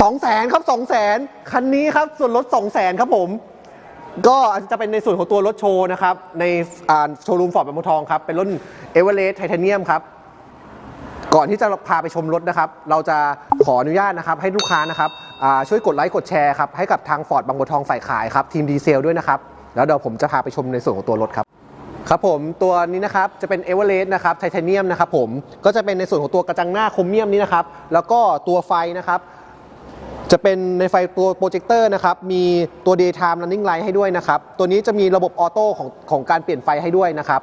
สองแสนครับสองแสนคันนี้ครับส่วนลดสองแสนครับผม ก็จะเป็นในส่วนของตัวรถโชว์นะครับ ในโชว์รูมฟอร์ดบางบัวทองครับ เป็นรุ่นเอเวอเรสต์ไทเทเนียมครับ ก่อนที่จะพาไปชมรถนะครับ เราจะขออนุญาตนะครับ ให้ลูกค้านะครับช่วยกดไลค์กดแชร์ครับให้กับทางฟอร์ดบางบัวทองฝ่ายขายครับทีมดีเซลด้วยนะครับ แล้วเดี๋ยวผมจะพาไปชมในส่วนของตัวรถครับครับผมตัวนี้นะครับจะเป็นเอเวอเรสต์นะครับไทเทเนียมนะครับผมก็จะเป็นในส่วนของตัวกระจังหน้าโครเมียมนี้นะครับแล้วก็ตัวไฟนะครับ จะเป็นในไฟตัวโปรเจคเตอร์นะครับ มีตัว daytime running light ให้ด้วยนะครับ ตัวนี้จะมีระบบออโต้ของของการเปลี่ยนไฟให้ด้วยนะครับ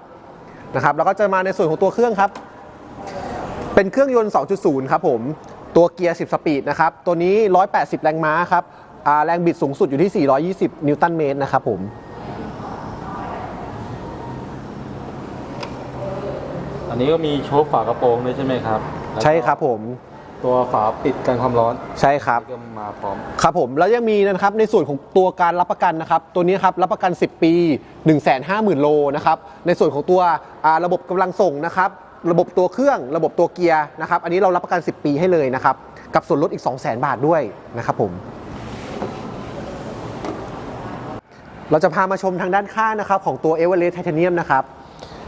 นะครับ แล้วก็จะมาในส่วนของตัวเครื่องครับ เป็นเครื่องยนต์ 2.0 ครับผม ตัวเกียร์ 10 สปีดนะครับ ตัวนี้ 180 แรงม้าครับอ่าแรงบิดสูงสุดอยู่ที่ 420 นิวตันเมตรนะครับผมอันนี้ก็มีโชคฝากระโปรงด้วยใช่ไหมครับ ใช่ครับผม ตัวฝาปิดกันความร้อนใช่ครับก็มาพร้อม ครับผมแล้วยังมีนะครับในส่วนของตัวการรับประกันนะครับ ตัวนี้ครับรับประกัน 10 ปี 150,000 โลนะครับในส่วนของตัวอ่าระบบกำลังส่งนะครับระบบตัวเครื่องระบบตัวเกียร์นะครับอันนี้เรารับประกัน 10 ปีให้เลยนะครับกับส่วนลดอีก 200,000 บาทด้วยนะครับผมเราจะพามาชมทางด้านข้างนะครับของตัว e v e r e s t Titanium นะครับ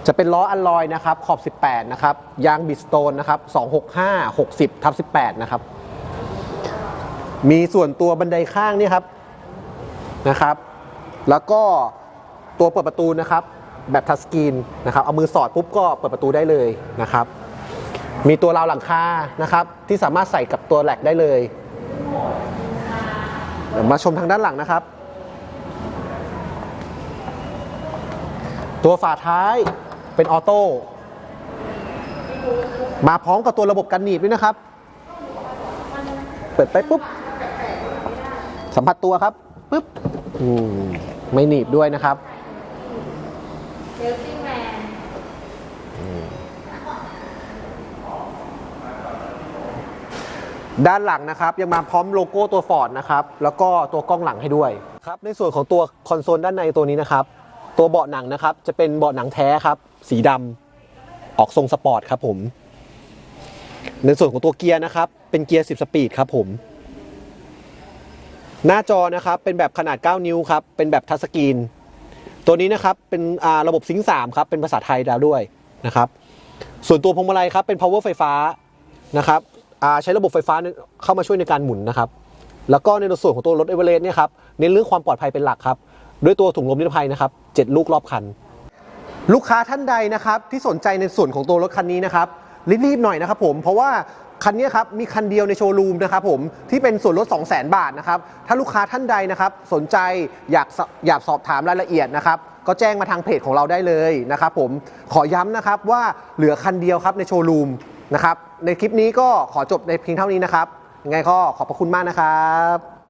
จะเป็นล้ออัลลอยนะครับขอบ 18 นะครับ ยางบิสโตนนะครับ 265 60 ทับ 18 นะครับ มีส่วนตัวบันไดข้างนี่ครับนะครับ แล้วก็ตัวเปิดประตูนะครับ แบบทัชสกรีนนะครับ เอามือสอดปุ๊บก็เปิดประตูได้เลยนะครับ มีตัวราวหลังคานะครับ ที่สามารถใส่กับตัวแหลกได้เลยเดี๋ยวมาชมทางด้านหลังนะครับ ตัวฝาท้าย เป็นออโต้มาพร้อมกับตัวระบบกันหนีบด้วยนะครับ เปิดไปปุ๊บ สัมผัสตัวครับปุ๊บมไม่หนีบด้วยนะครับด้านหลังนะครับ ยังมาพร้อมโลโก้ตัวฟอร์ดนะครับ แล้วก็ตัวกล้องหลังให้ด้วยครับ ในส่วนของตัวคอนโซลด้านในตัวนี้นะครับ ตัวเบาะหนังนะครับ จะเป็นเบาะหนังแท้ครับ สีดำออกทรงสปอร์ตครับผม ในส่วนของตัวเกียร์นะครับ เป็นเกียร์ 10 สปีดครับผม หน้าจอนะครับเป็นแบบขนาด 9 นิ้วครับ เป็นแบบทัชสกรีน ตัวนี้นะครับเป็นระบบซิงค์3ครับ เป็นภาษาไทยแล้วด้วยนะครับ ส่วนตัวพวงมาลัยครับเป็น power ไฟฟ้านะครับใช้ระบบไฟฟ้าเข้ามาช่วยในการหมุนนะครับ แล้วก็ในส่วนของตัวรถเอเวอเรสต์เนี่ยครับเน้นเรื่องความปลอดภัยเป็นหลักครับ ด้วยตัวถุงลมนิรภัยนะครับ 7 ลูกรอบคัน ลูกค้าท่านใดนะครับที่สนใจในส่วนของตัวรถคันนี้นะครับรีบๆหน่อยนะครับผมเพราะว่าคันนี้ครับมีคันเดียวในโชว์รูมนะครับผมที่เป็นส่วนลด 2 0 0 0 0 0 บาทนะครับถ้าลูกค้าท่านใดนะครับสนใจอยากอยากสอบถามรายละเอียดนะครับก็แจ้งมาทางเพจของเราได้เลยนะครับผมขอย้ำนะครับว่าเหลือคันเดียวครับในโชว์รูมนะครับในคลิปนี้ก็ขอจบในเพียงเท่านี้นะครับยังไงก็ขอบพระคุณมากนะครับ